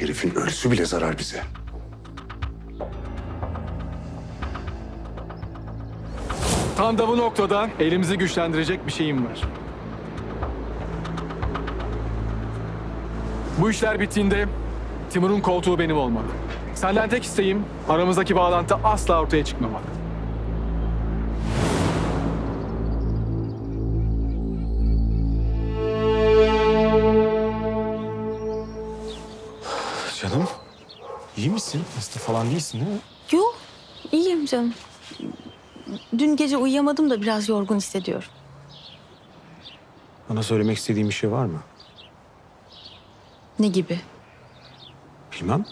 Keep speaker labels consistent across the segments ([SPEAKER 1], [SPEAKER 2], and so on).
[SPEAKER 1] Herifin ölüsü bile zarar bize.
[SPEAKER 2] Tam da bu noktada elimizi güçlendirecek bir şeyim var. Bu işler bittiğinde Timur'un koltuğu benim olmalı. Senden tek isteğim aramızdaki bağlantı asla ortaya çıkmamak.
[SPEAKER 3] İyi misin? Hasta falan değilsin değil mi?
[SPEAKER 4] Yok, iyiyim canım. Dün gece uyuyamadım da biraz yorgun hissediyorum.
[SPEAKER 3] Bana söylemek istediğin bir şey var mı?
[SPEAKER 4] Ne gibi?
[SPEAKER 3] Bilmem.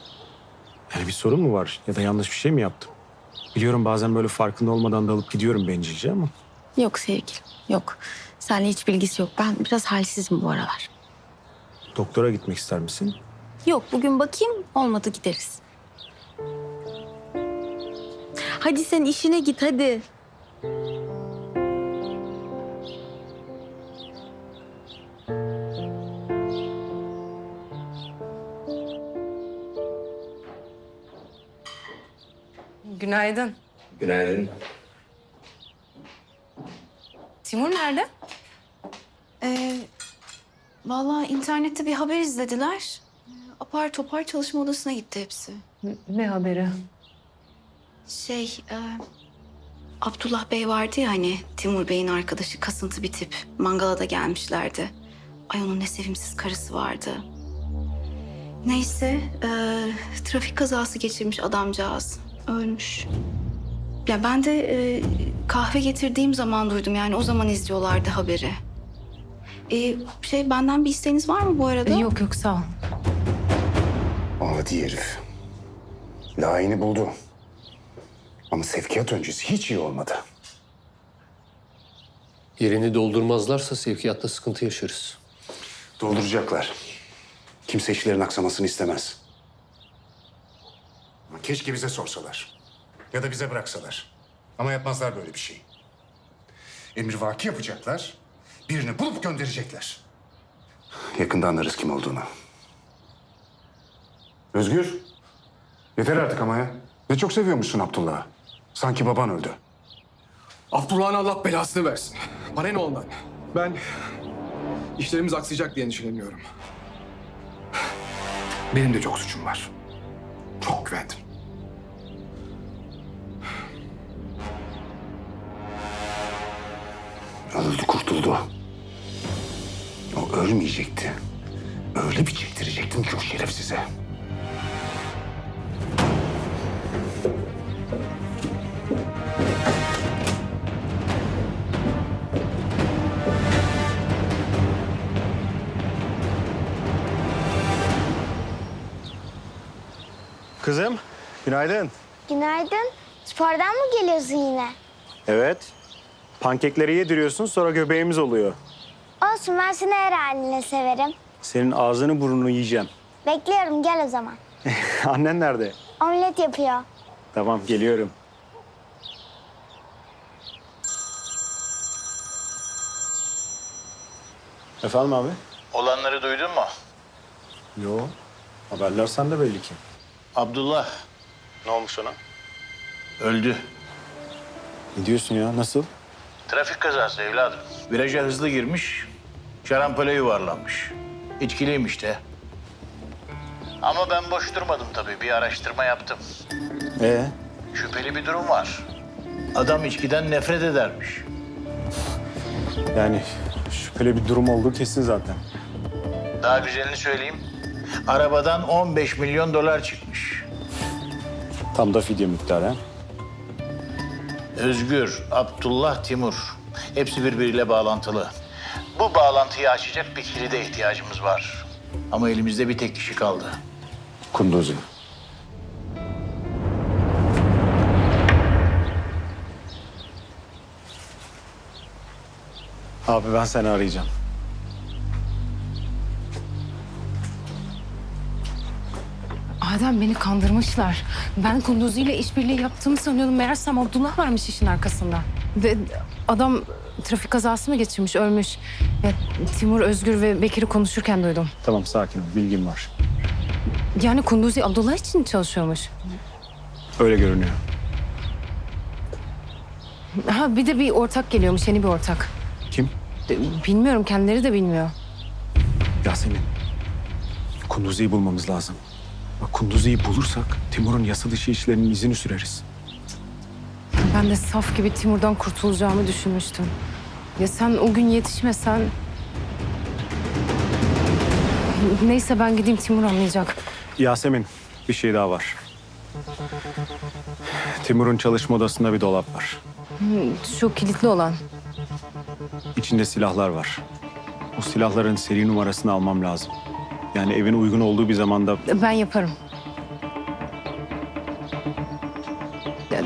[SPEAKER 3] Yani bir sorun mu var ya da yanlış bir şey mi yaptım? Biliyorum bazen böyle farkında olmadan dalıp gidiyorum bencilce ama...
[SPEAKER 4] Yok sevgilim, yok. Seninle hiç bilgisi yok. Ben biraz halsizim bu aralar.
[SPEAKER 3] Doktora gitmek ister misin?
[SPEAKER 4] Yok, bugün bakayım. Olmadı gideriz. Hadi sen işine git hadi.
[SPEAKER 5] Günaydın.
[SPEAKER 6] Günaydın.
[SPEAKER 5] Timur nerede?
[SPEAKER 7] Ee, vallahi internette bir haber izlediler. Apar topar çalışma odasına gitti hepsi.
[SPEAKER 5] Ne haberi?
[SPEAKER 7] Şey, e, Abdullah Bey vardı ya hani Timur Bey'in arkadaşı kasıntı bir tip. Mangala da gelmişlerdi. Ay onun ne sevimsiz karısı vardı. Neyse, e, trafik kazası geçirmiş adamcağız. Ölmüş. Ya ben de e, kahve getirdiğim zaman duydum yani o zaman izliyorlardı haberi. E, şey benden bir isteğiniz var mı bu arada?
[SPEAKER 5] Yok yok sağ ol.
[SPEAKER 1] Adi herif. Layığını buldu. Ama sevkiyat öncesi hiç iyi olmadı.
[SPEAKER 6] Yerini doldurmazlarsa sevkiyatta sıkıntı yaşarız.
[SPEAKER 1] Dolduracaklar. Kimse işlerin aksamasını istemez. Ama keşke bize sorsalar. Ya da bize bıraksalar. Ama yapmazlar böyle bir şey. Emir vaki yapacaklar. Birini bulup gönderecekler. Yakında anlarız kim olduğunu. Özgür. Yeter artık ama ya. Ne çok seviyormuşsun Abdullah'ı. Sanki baban öldü.
[SPEAKER 2] Abdullah'ın Allah belasını versin. Bana ne ondan? Ben işlerimiz aksayacak diye endişeleniyorum. Benim de çok suçum var. Çok güvendim.
[SPEAKER 1] Öldü kurtuldu. O ölmeyecekti. Öyle bir çektirecektim ki o şerefsize.
[SPEAKER 3] Kızım, günaydın.
[SPEAKER 8] Günaydın. Spordan mı geliyorsun yine?
[SPEAKER 3] Evet. Pankekleri yediriyorsun sonra göbeğimiz oluyor.
[SPEAKER 8] Olsun ben seni her haline severim.
[SPEAKER 3] Senin ağzını burnunu yiyeceğim.
[SPEAKER 8] Bekliyorum gel o zaman.
[SPEAKER 3] Annen nerede?
[SPEAKER 8] Omlet yapıyor.
[SPEAKER 3] Tamam geliyorum. Efendim abi?
[SPEAKER 9] Olanları duydun mu?
[SPEAKER 3] Yo. Haberler sende belli ki.
[SPEAKER 9] Abdullah
[SPEAKER 3] Ne olmuş ona?
[SPEAKER 9] öldü.
[SPEAKER 3] Ne diyorsun ya? Nasıl?
[SPEAKER 9] Trafik kazası evladım. Viraja hızlı girmiş, şarampole yuvarlanmış. İçkiliymiş de. Ama ben boş durmadım tabii. Bir araştırma yaptım.
[SPEAKER 3] Ee?
[SPEAKER 9] Şüpheli bir durum var. Adam içkiden nefret edermiş.
[SPEAKER 3] Yani şüpheli bir durum olduğu kesin zaten.
[SPEAKER 9] Daha güzelini söyleyeyim. Arabadan 15 milyon dolar çıkmış.
[SPEAKER 3] Tam da fidye miktarı ha?
[SPEAKER 9] Özgür, Abdullah, Timur. Hepsi birbiriyle bağlantılı. Bu bağlantıyı açacak bir kilide ihtiyacımız var. Ama elimizde bir tek kişi kaldı.
[SPEAKER 1] Kunduzi.
[SPEAKER 3] Abi ben seni arayacağım.
[SPEAKER 5] Adem beni kandırmışlar. Ben Kunduzi ile işbirliği yaptığımı sanıyordum. Meğersem Abdullah varmış işin arkasında. Ve adam trafik kazası mı geçirmiş, ölmüş. Ya, Timur, Özgür ve Bekir'i konuşurken duydum.
[SPEAKER 3] Tamam sakin ol. Bilgim var.
[SPEAKER 5] Yani Kunduzi Abdullah için çalışıyormuş.
[SPEAKER 3] Öyle görünüyor.
[SPEAKER 5] Ha bir de bir ortak geliyormuş, yeni bir ortak.
[SPEAKER 3] Kim?
[SPEAKER 5] Bilmiyorum, kendileri de bilmiyor.
[SPEAKER 3] Yasemin. Kunduzi'yi bulmamız lazım. Bak Kunduzi'yi bulursak Timur'un yasa dışı işlerinin izini süreriz.
[SPEAKER 5] Ben de saf gibi Timur'dan kurtulacağımı düşünmüştüm. Ya sen o gün yetişmesen... Neyse ben gideyim Timur anlayacak.
[SPEAKER 3] Yasemin bir şey daha var. Timur'un çalışma odasında bir dolap var.
[SPEAKER 5] Şu kilitli olan.
[SPEAKER 3] İçinde silahlar var. O silahların seri numarasını almam lazım. Yani evin uygun olduğu bir zamanda
[SPEAKER 5] Ben yaparım. Ya,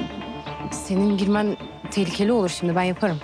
[SPEAKER 5] Senin girmen tehlikeli olur şimdi. Ben yaparım.